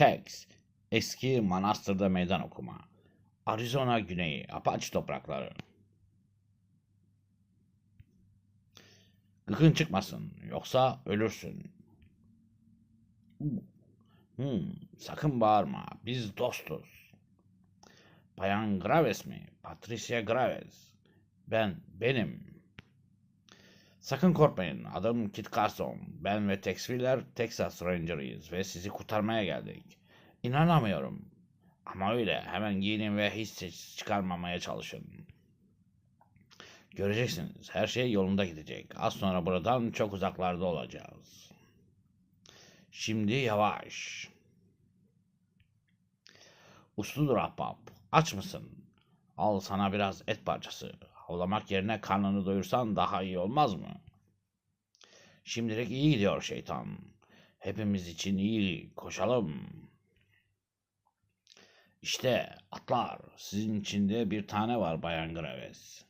Tex, eski Manastır'da meydan okuma. Arizona güneyi, Apache toprakları. Gıkın çıkmasın, yoksa ölürsün. Hmm, sakın bağırma, biz dostuz. Bayan Graves mi? Patricia Graves. Ben, benim. Sakın korkmayın, adım Kit Carson. Ben ve Tex Wheeler Texas Ranger'ıyız ve sizi kurtarmaya geldik. İnanamıyorum. Ama öyle, hemen giyinin ve hiç ses çıkarmamaya çalışın. Göreceksiniz, her şey yolunda gidecek. Az sonra buradan çok uzaklarda olacağız. Şimdi yavaş. Usludur ahbap. Aç mısın? Al sana biraz et parçası. Havlamak yerine karnını doyursan daha iyi olmaz mı? Şimdilik iyi gidiyor şeytan. Hepimiz için iyi. Koşalım. İşte atlar. Sizin içinde bir tane var Bayan Graves.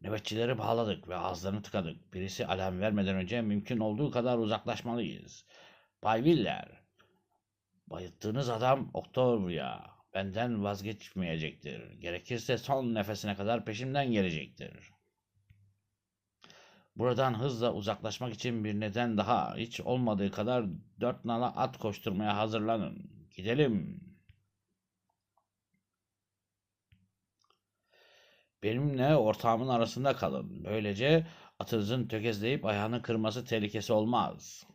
Nöbetçileri bağladık ve ağızlarını tıkadık. Birisi alarm vermeden önce mümkün olduğu kadar uzaklaşmalıyız. Bay Willer, bayılttığınız adam Octavia benden vazgeçmeyecektir. Gerekirse son nefesine kadar peşimden gelecektir. Buradan hızla uzaklaşmak için bir neden daha hiç olmadığı kadar dört nala at koşturmaya hazırlanın. Gidelim. Benimle ortağımın arasında kalın. Böylece atınızın tökezleyip ayağını kırması tehlikesi olmaz.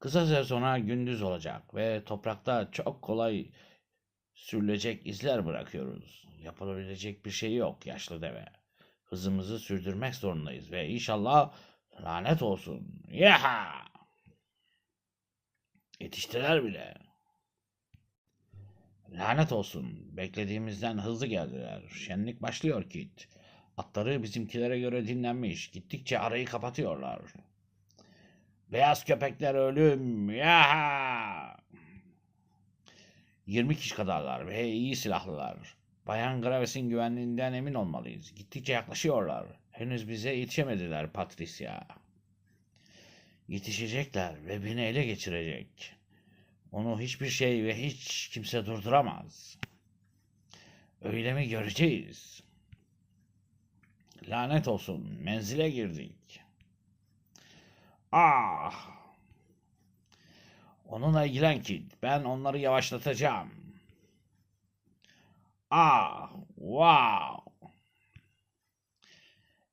Kısa süre sonra gündüz olacak ve toprakta çok kolay sürülecek izler bırakıyoruz. Yapılabilecek bir şey yok yaşlı deve. Hızımızı sürdürmek zorundayız ve inşallah lanet olsun. Yaha! Yetiştiler bile. Lanet olsun. Beklediğimizden hızlı geldiler. Şenlik başlıyor Kit. Atları bizimkilere göre dinlenmiş. Gittikçe arayı kapatıyorlar. Beyaz köpekler ölüm. Yaha! 20 kişi kadarlar ve iyi silahlılar. Bayan Graves'in güvenliğinden emin olmalıyız. Gittikçe yaklaşıyorlar. Henüz bize yetişemediler Patricia. Yetişecekler ve beni ele geçirecek. Onu hiçbir şey ve hiç kimse durduramaz. Öyle mi göreceğiz? Lanet olsun, menzile girdik. Ah! Onunla ilgilen ki ben onları yavaşlatacağım. Ah! Wow!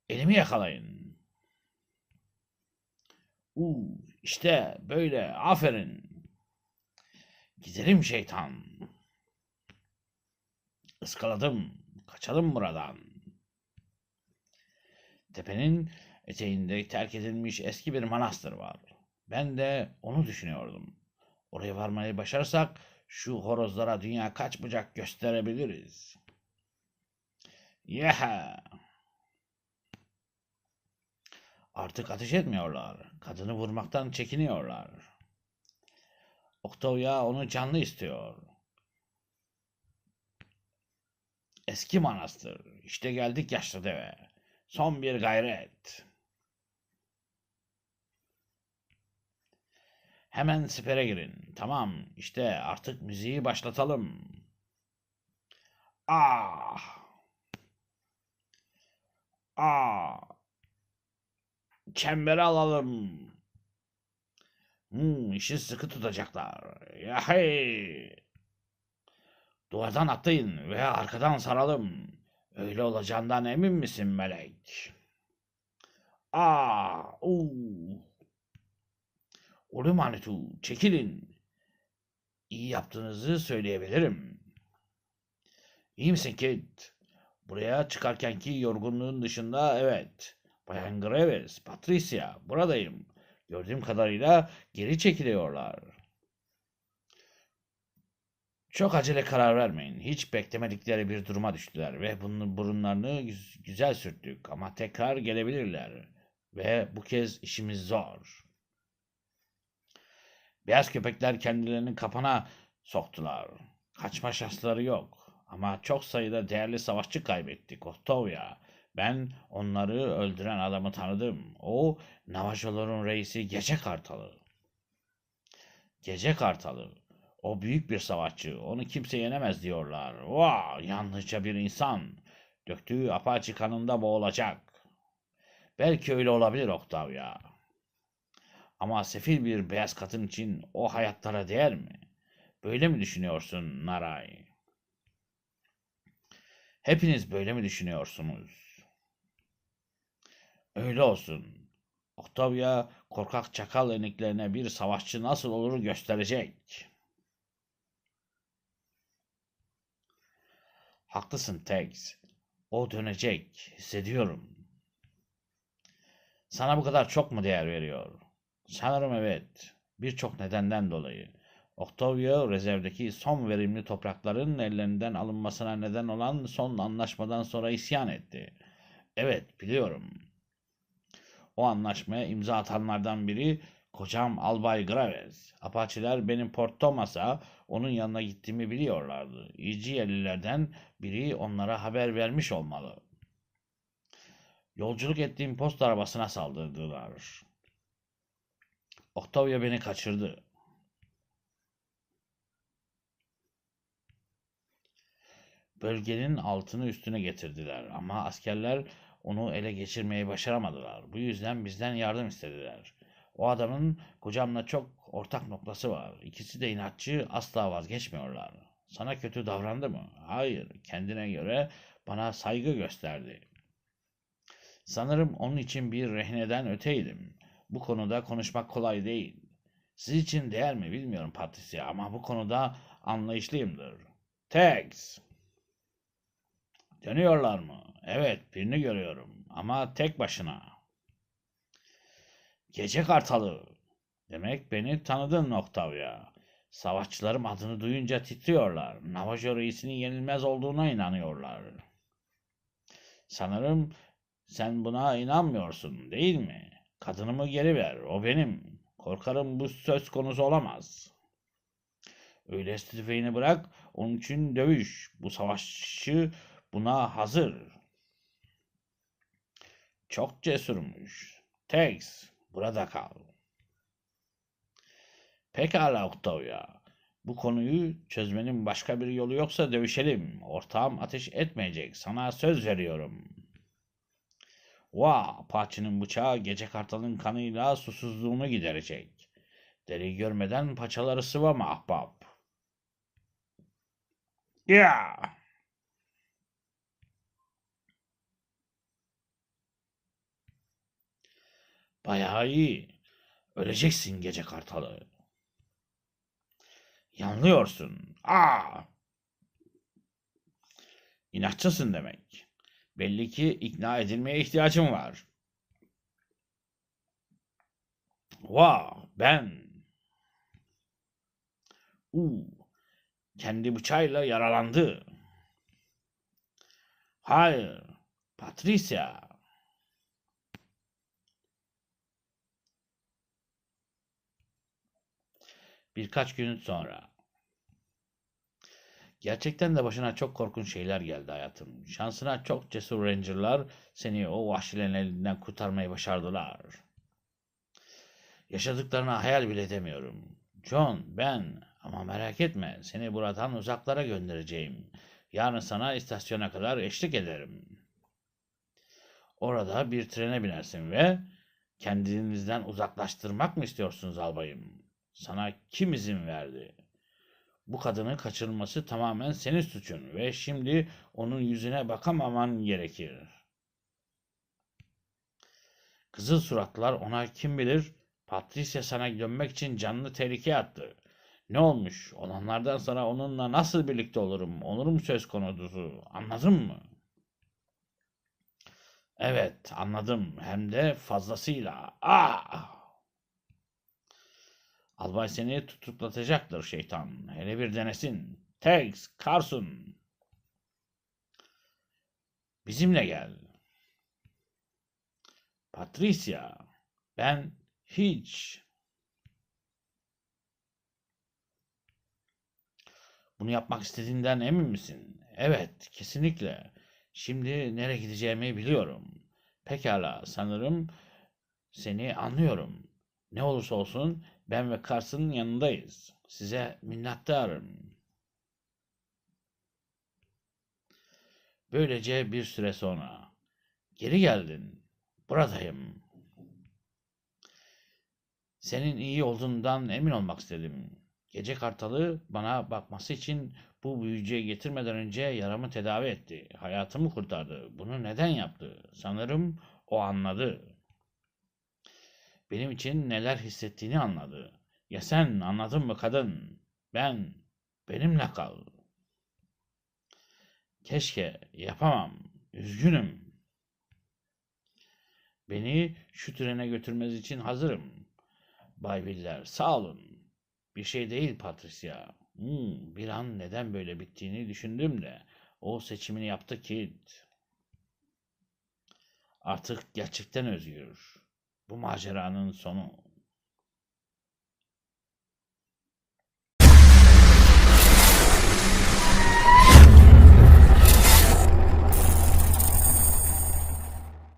Elimi yakalayın. Uuu, işte böyle, aferin. Gidelim şeytan. Iskaladım. Kaçalım buradan. Tepenin eteğinde terk edilmiş eski bir manastır var. Ben de onu düşünüyordum. Oraya varmayı başarsak şu horozlara dünya kaç bucak gösterebiliriz. Yaha! Artık ateş etmiyorlar. Kadını vurmaktan çekiniyorlar. Octavia onu canlı istiyor. Eski manastır. İşte geldik yaşlı deve. Son bir gayret. Hemen sipere girin. Tamam, işte artık müziği başlatalım. Ah! Ah! Çemberi alalım. Hmm, işi sıkı tutacaklar. Yahey! Duvardan atlayın ve arkadan saralım. Öyle olacağından emin misin melek? Aa, uu. Ulu Manitu, çekilin. İyi yaptığınızı söyleyebilirim. İyi misin Kate? Buraya çıkarkenki yorgunluğun dışında evet. Bayan Graves, Patricia, buradayım. Gördüğüm kadarıyla geri çekiliyorlar. Çok acele karar vermeyin. Hiç beklemedikleri bir duruma düştüler ve bunun burunlarını güz- güzel sürttük ama tekrar gelebilirler. Ve bu kez işimiz zor. Beyaz köpekler kendilerini kapana soktular. Kaçma şansları yok. Ama çok sayıda değerli savaşçı kaybettik Octavia. Ben onları öldüren adamı tanıdım. O Navajoların reisi Gece Kartalı. Gece Kartalı. O büyük bir savaşçı. Onu kimse yenemez diyorlar. Vah, yalnızca bir insan. Döktüğü apaçı kanında boğulacak. Belki öyle olabilir Octavia. Ama sefil bir beyaz kadın için o hayatlara değer mi? Böyle mi düşünüyorsun Naray? Hepiniz böyle mi düşünüyorsunuz? Öyle olsun. Octavia korkak çakal eniklerine bir savaşçı nasıl olur gösterecek. Haklısın Tex. O dönecek. Hissediyorum. Sana bu kadar çok mu değer veriyor? Sanırım evet. Birçok nedenden dolayı. Octavio rezervdeki son verimli toprakların ellerinden alınmasına neden olan son anlaşmadan sonra isyan etti. Evet, biliyorum. O anlaşmaya imza atanlardan biri kocam Albay Graves. Apaçiler benim Port Thomas'a onun yanına gittiğimi biliyorlardı. İyici yerlilerden biri onlara haber vermiş olmalı. Yolculuk ettiğim post arabasına saldırdılar. Octavia beni kaçırdı. Bölgenin altını üstüne getirdiler ama askerler onu ele geçirmeyi başaramadılar. Bu yüzden bizden yardım istediler. O adamın kocamla çok ortak noktası var. İkisi de inatçı, asla vazgeçmiyorlar. Sana kötü davrandı mı? Hayır, kendine göre bana saygı gösterdi. Sanırım onun için bir rehineden öteydim. Bu konuda konuşmak kolay değil. Siz için değer mi bilmiyorum Patricia ama bu konuda anlayışlıyımdır. Tex. Dönüyorlar mı? Evet, birini görüyorum ama tek başına. Gece kartalı. Demek beni tanıdın Octavia. Savaşçılarım adını duyunca titriyorlar. Navajo reisinin yenilmez olduğuna inanıyorlar. Sanırım sen buna inanmıyorsun değil mi? Kadınımı geri ver, o benim. Korkarım bu söz konusu olamaz. Öyleyse tüfeğini bırak, onun için dövüş. Bu savaşçı buna hazır. Çok cesurmuş. Tex, burada kal. Pekala Octavia. Bu konuyu çözmenin başka bir yolu yoksa dövüşelim. Ortağım ateş etmeyecek. Sana söz veriyorum. Vah, Paçının bıçağı gece kartalın kanıyla susuzluğunu giderecek. Deri görmeden paçaları sıvama ahbap. Ya! Bayağı iyi. Öleceksin gece kartalı. Yanlıyorsun. Aa! İnatçısın demek. Belli ki ikna edilmeye ihtiyacım var. Vah ben. Uu, kendi bıçağıyla yaralandı. Hayır, Patricia. Birkaç gün sonra. Gerçekten de başına çok korkunç şeyler geldi hayatım. Şansına çok cesur rangerlar seni o vahşilerin elinden kurtarmayı başardılar. Yaşadıklarına hayal bile edemiyorum. John, ben ama merak etme seni buradan uzaklara göndereceğim. Yarın sana istasyona kadar eşlik ederim. Orada bir trene binersin ve kendinizden uzaklaştırmak mı istiyorsunuz albayım? Sana kim izin verdi? Bu kadının kaçırılması tamamen senin suçun ve şimdi onun yüzüne bakamaman gerekir. Kızıl suratlar ona kim bilir Patricia sana dönmek için canını tehlikeye attı. Ne olmuş? Olanlardan sonra onunla nasıl birlikte olurum? Onurum söz konusu. Anladın mı? Evet, anladım. Hem de fazlasıyla. Ah! Albay seni tutuklatacaktır şeytan. Hele bir denesin. Tex, Carson. Bizimle gel. Patricia, ben hiç. Bunu yapmak istediğinden emin misin? Evet, kesinlikle. Şimdi nereye gideceğimi biliyorum. Pekala, sanırım seni anlıyorum. Ne olursa olsun ben ve Carson'ın yanındayız. Size minnettarım. Böylece bir süre sonra geri geldin. Buradayım. Senin iyi olduğundan emin olmak istedim. Gece kartalı bana bakması için bu büyücüye getirmeden önce yaramı tedavi etti. Hayatımı kurtardı. Bunu neden yaptı? Sanırım o anladı. Benim için neler hissettiğini anladı. Ya sen anladın mı kadın? Ben, benimle kal. Keşke yapamam. Üzgünüm. Beni şu trene götürmeniz için hazırım. Bay Biller, sağ olun. Bir şey değil Patricia. Hmm, bir an neden böyle bittiğini düşündüm de o seçimini yaptı Kid. Artık gerçekten özgür. Bu maceranın sonu.